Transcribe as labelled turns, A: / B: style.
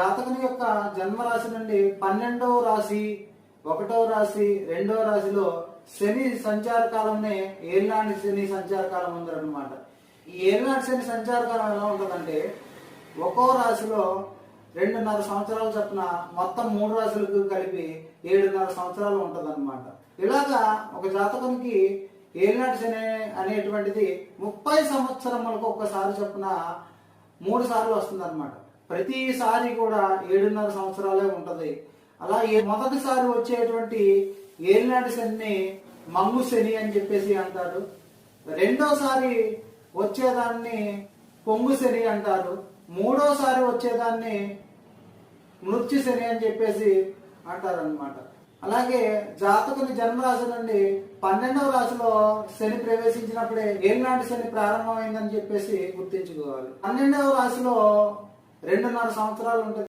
A: జాతకుని యొక్క జన్మరాశి నుండి పన్నెండవ రాశి ఒకటవ రాశి రెండవ రాశిలో శని సంచార కాలంనే ఏళ్ళనాటి శని సంచార కాలం ఉందన్నమాట ఈ ఏళ్ళనాటి శని సంచార కాలం ఎలా ఉంటుందంటే ఒక్కో రాశిలో రెండున్నర సంవత్సరాలు చొప్పున మొత్తం మూడు రాశులకు కలిపి ఏడున్నర సంవత్సరాలు ఉంటుందన్నమాట. ఇలాగా ఒక జాతకునికి ఏలినాటి శని అనేటువంటిది ముప్పై సంవత్సరములకు ఒక్కసారి చొప్పున మూడు సార్లు వస్తుంది అనమాట ప్రతిసారి కూడా ఏడున్నర సంవత్సరాలే ఉంటది. అలా ఏ- మొదటిసారి వచ్చేటువంటి ఏలినాటి శని మంగు శని అని చెప్పేసి అంటారు. రెండోసారి వచ్చేదాన్ని పొంగు శని అంటారు. మూడోసారి వచ్చేదాన్ని మృత్యు శని అని చెప్పేసి అంటారు అనమాట అలాగే జాతకుని జన్మరాశి నుండి పన్నెండవ రాశిలో శని ప్రవేశించినప్పుడే ఏలినాటి శని ప్రారంభమైందని చెప్పేసి గుర్తించుకోవాలి. పన్నెండవ రాశిలో రెండున్నర సంవత్సరాలు ఉంటుంది.